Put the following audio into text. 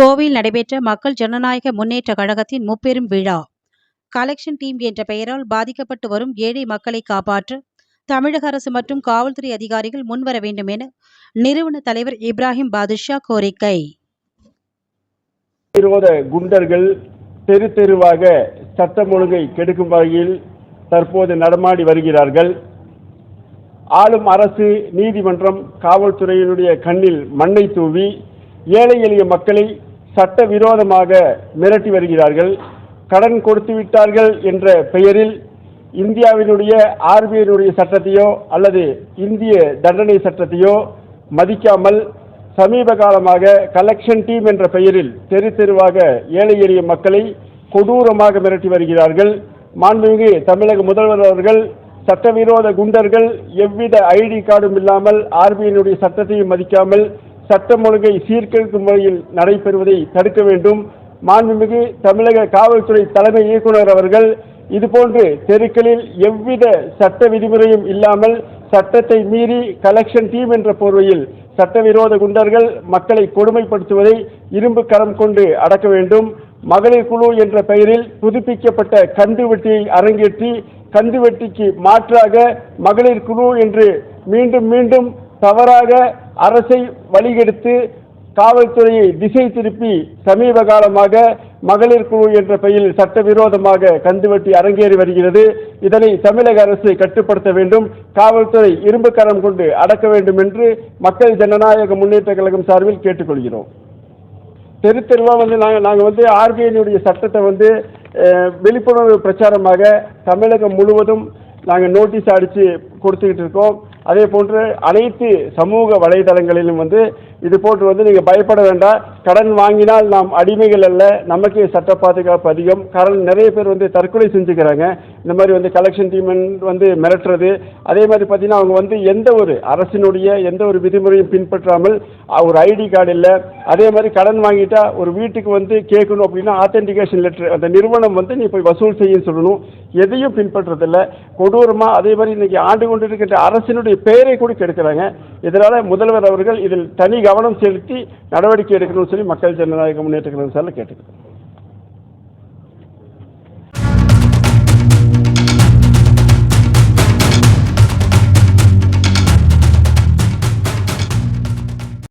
கோவையில் நடைபெற்ற மக்கள் ஜனநாயக முன்னேற்ற கழகத்தின் முப்பெரும் விழா. கலெக்ஷன் டீம் என்ற பெயரால் பாதிக்கப்பட்டு வரும் ஏழை மக்களை காப்பாற்ற தமிழக அரசு மற்றும் காவல்துறை அதிகாரிகள் முன்வர வேண்டும் என நிறுவன தலைவர் இப்ராஹிம் பாதுஷா கோரிக்கை. விரோத குண்டர்கள் தெரு தெருவாக சட்டம் ஒழுங்கை கெடுக்கும் வகையில் தற்போது நடமாடி வருகிறார்கள். ஆளும் அரசு நீதிமன்றம் காவல்துறையினுடைய கண்ணில் மண்ணை தூவி ஏழை எளிய மக்களை சட்ட விரோதமாக மிரட்டி வருகிறார்கள் கடன் கொடுத்து விட்டார்கள் என்ற பெயரில் இந்தியாவினுடைய ஆர்பிஐனுடைய சட்டத்தையோ அல்லது இந்திய தண்டனை சட்டத்தையோ மதிக்காமல் சமீப காலமாக கலெக்ஷன் டீம் என்ற பெயரில் தெரு தெருவாக ஏழை எளிய மக்களை கொடூரமாக மிரட்டி வருகிறார்கள். மாண்புமிகு தமிழக முதல்வர் அவர்கள் சட்டவிரோத குண்டர்கள் எவ்வித ஐடி கார்டும் இல்லாமல் ஆர்பிஐனுடைய சட்டத்தையும் மதிக்காமல் சட்டம் ஒழுங்கை சீர்கெடுக்கும் முறையில் நடைபெறுவதை தடுக்க வேண்டும். மாண்புமிகு தமிழக காவல்துறை தலைமை இயக்குனர் அவர்கள் இதுபோன்று தெருக்களில் எவ்வித சட்ட விதிமுறையும் இல்லாமல் சட்டத்தை மீறி கலெக்ஷன் டீம் என்ற போர்வையில் சட்டவிரோத குண்டர்கள் மக்களை கொடுமைப்படுத்துவதை இரும்பு கரம் கொண்டு அடக்க வேண்டும். மகளிர் குழு என்ற பெயரில் புதுப்பிக்கப்பட்ட கந்துவெட்டியை அரங்கேற்றி கந்துவெட்டிக்கு மாற்றாக மகளிர் குழு என்று மீண்டும் மீண்டும் தவறாக அரசை வழிகெடுத்து காவல்துறையை திசை திருப்பி சமீப காலமாக மகளிர் குழு என்ற பெயரில் சட்டவிரோதமாக கந்துவட்டி அரங்கேறி வருகிறது. இதனை தமிழக அரசு கட்டுப்படுத்த வேண்டும். காவல்துறை இரும்பு கரம் கொண்டு அடக்க வேண்டும் என்று மக்கள் ஜனநாயக முன்னேற்ற கழகம் சார்பில் கேட்டுக்கொள்கிறோம். தெரு தெருவா வந்து நாங்கள் நாங்கள் வந்து ஆர்பிஐனுடைய சட்டத்தை வந்து விழிப்புணர்வு பிரச்சாரமாக தமிழகம் முழுவதும் நாங்கள் நோட்டீஸ் அடித்து கொடுத்துக்கிட்டு இருக்கோம். அதே போன்று அனைத்து சமூக வலைதளங்களிலும் வந்து இது போன்று வந்து நீங்கள் பயப்பட வேண்டாம். கடன் வாங்கினால் நாம் அடிமைகள் அல்ல. நமக்கே சட்ட பாதுகாப்பு அதிகம். காரணம் நிறைய பேர் வந்து தற்கொலை செஞ்சுக்கிறாங்க. இந்த மாதிரி வந்து கலெக்ஷன் டீம் வந்து மிரட்டுறது. அதே மாதிரி பார்த்தீங்கன்னா அவங்க வந்து எந்த ஒரு அரசினுடைய எந்த ஒரு விதிமுறையும் பின்பற்றாமல் ஒரு ஐடி கார்டு இல்லை. அதே மாதிரி கடன் வாங்கிட்டா ஒரு வீட்டுக்கு வந்து கேட்கணும் அப்படின்னா ஆத்தென்டிகேஷன் லெட்டர் அந்த நிறுவனம் வந்து நீ போய் வசூல் செய்ய சொல்லணும். எதையும் பின்பற்றதில்ல கொடூரமாக அதே மாதிரி இன்னைக்கு ஆண்டு கொண்டு இருக்கின்ற அரசினுடைய பெயரை கூட கெடுக்கிறாங்க. இதனால் முதல்வர் அவர்கள் இதில் தனி கவனம் செலுத்தி நடவடிக்கை எடுக்கணும்னு சொல்லி மக்கள் ஜனநாயக முன்னேற்ற கழகம் சார்பில் கேட்டுக்கிறேன்